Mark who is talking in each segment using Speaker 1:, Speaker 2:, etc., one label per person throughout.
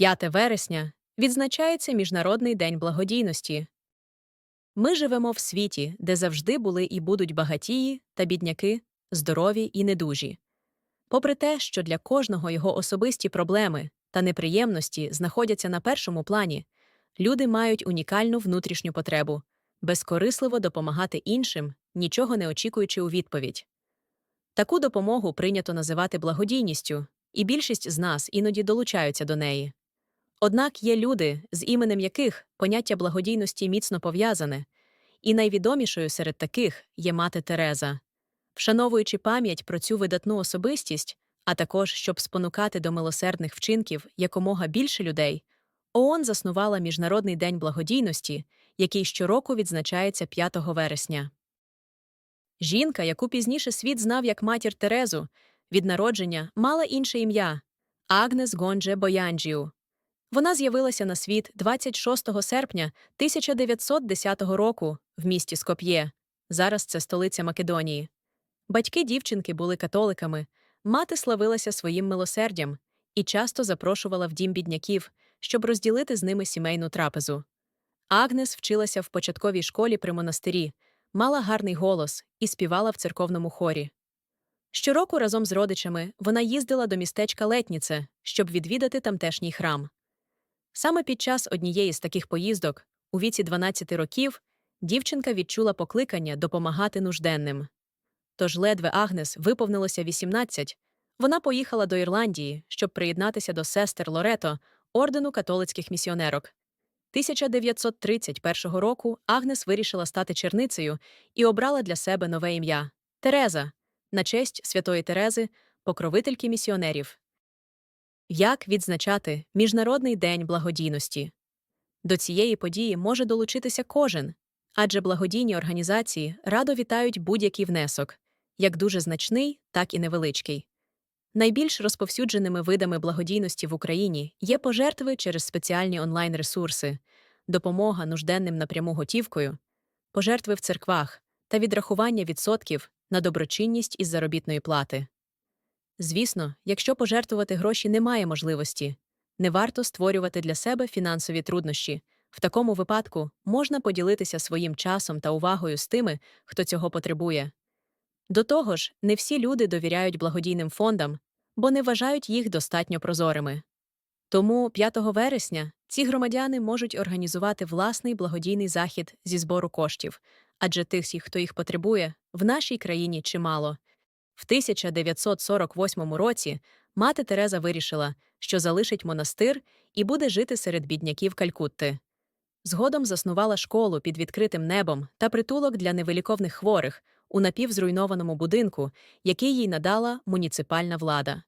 Speaker 1: 5 вересня відзначається Міжнародний день благодійності. Ми живемо в світі, де завжди були і будуть багатії та бідняки, здорові і недужі. Попри те, що для кожного його особисті проблеми та неприємності знаходяться на першому плані, люди мають унікальну внутрішню потребу безкорисливо допомагати іншим, нічого не очікуючи у відповідь. Таку допомогу прийнято називати благодійністю, і більшість з нас іноді долучаються до неї. Однак є люди, з іменем яких поняття благодійності міцно пов'язане, і найвідомішою серед таких є мати Тереза. Вшановуючи пам'ять про цю видатну особистість, а також щоб спонукати до милосердних вчинків якомога більше людей, ООН заснувала Міжнародний день благодійності, який щороку відзначається 5 вересня. Жінка, яку пізніше світ знав як матір Терезу, від народження мала інше ім'я Агнес Гонже Боянджіу. Вона з'явилася на світ 26 серпня 1910 року в місті Скоп'є. Зараз це столиця Македонії. Батьки дівчинки були католиками, мати славилася своїм милосердям і часто запрошувала в дім бідняків, щоб розділити з ними сімейну трапезу. Агнес вчилася в початковій школі при монастирі, мала гарний голос і співала в церковному хорі. Щороку разом з родичами вона їздила до містечка Летніце, щоб відвідати тамтешній храм. Саме під час однієї з таких поїздок, у віці 12 років, дівчинка відчула покликання допомагати нужденним. Тож ледве Агнес виповнилося 18, вона поїхала до Ірландії, щоб приєднатися до сестер Лорето, ордену католицьких місіонерок. 1931 року Агнес вирішила стати черницею і обрала для себе нове ім'я Тереза на честь святої Терези, покровительки місіонерів. Як відзначати Міжнародний день благодійності? До цієї події може долучитися кожен, адже благодійні організації радо вітають будь-який внесок, як дуже значний, так і невеличкий. Найбільш розповсюдженими видами благодійності в Україні є пожертви через спеціальні онлайн-ресурси, допомога нужденним напряму готівкою, пожертви в церквах та відрахування відсотків на доброчинність із заробітної плати. Звісно, якщо пожертвувати гроші немає можливості, не варто створювати для себе фінансові труднощі. В такому випадку можна поділитися своїм часом та увагою з тими, хто цього потребує. До того ж, не всі люди довіряють благодійним фондам, бо не вважають їх достатньо прозорими. Тому 5 вересня ці громадяни можуть організувати власний благодійний захід зі збору коштів, адже тих, хто їх потребує, в нашій країні чимало. В 1948 році мати Тереза вирішила, що залишить монастир і буде жити серед бідняків Калькутти. Згодом заснувала школу під відкритим небом та притулок для невиліковних хворих у напівзруйнованому будинку, який їй надала муніципальна влада.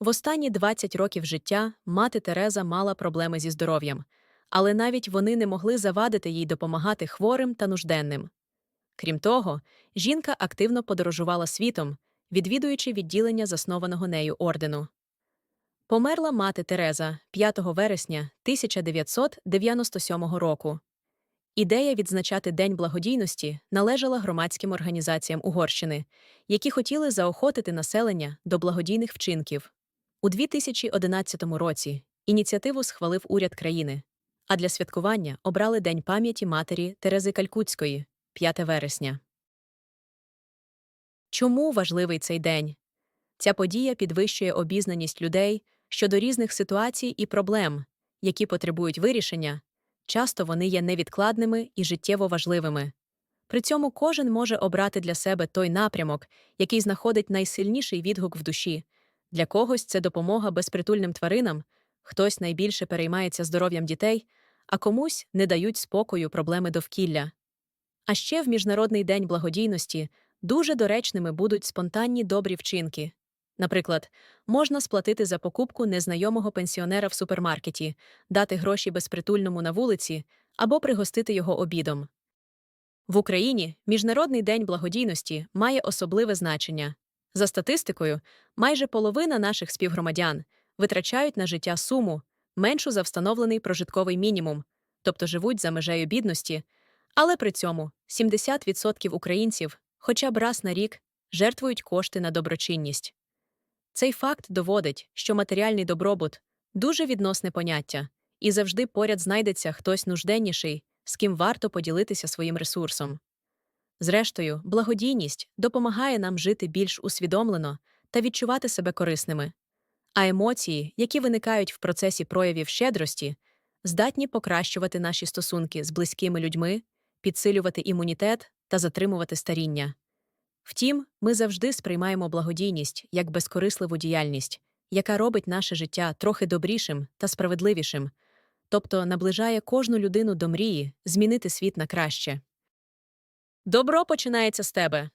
Speaker 1: В останні 20 років життя мати Тереза мала проблеми зі здоров'ям, але навіть вони не могли завадити їй допомагати хворим та нужденним. Крім того, жінка активно подорожувала світом, відвідуючи відділення заснованого нею ордену. Померла мати Тереза 5 вересня 1997 року. Ідея відзначати День благодійності належала громадським організаціям Угорщини, які хотіли заохотити населення до благодійних вчинків. У 2011 році ініціативу схвалив уряд країни, а для святкування обрали День пам'яті матері Терези Калькутської 5 вересня. Чому важливий цей день? Ця подія підвищує обізнаність людей щодо різних ситуацій і проблем, які потребують вирішення. Часто вони є невідкладними і життєво важливими. При цьому кожен може обрати для себе той напрямок, який знаходить найсильніший відгук в душі. Для когось це допомога безпритульним тваринам, хтось найбільше переймається здоров'ям дітей, а комусь не дають спокою проблеми довкілля. А ще в Міжнародний день благодійності дуже доречними будуть спонтанні добрі вчинки. Наприклад, можна сплатити за покупку незнайомого пенсіонера в супермаркеті, дати гроші безпритульному на вулиці або пригостити його обідом. В Україні Міжнародний день благодійності має особливе значення. За статистикою, майже половина наших співгромадян витрачають на життя суму меншу за встановлений прожитковий мінімум, тобто живуть за межею бідності, але при цьому 70% українців хоча б раз на рік жертвують кошти на доброчинність. Цей факт доводить, що матеріальний добробут дуже відносне поняття, і завжди поряд знайдеться хтось нужденніший, з ким варто поділитися своїм ресурсом. Зрештою, благодійність допомагає нам жити більш усвідомлено та відчувати себе корисними. А емоції, які виникають в процесі проявів щедрості, здатні покращувати наші стосунки з близькими людьми, підсилювати імунітет та затримувати старіння. Втім, ми завжди сприймаємо благодійність як безкорисливу діяльність, яка робить наше життя трохи добрішим та справедливішим, тобто наближає кожну людину до мрії змінити світ на краще. Добро починається з тебе.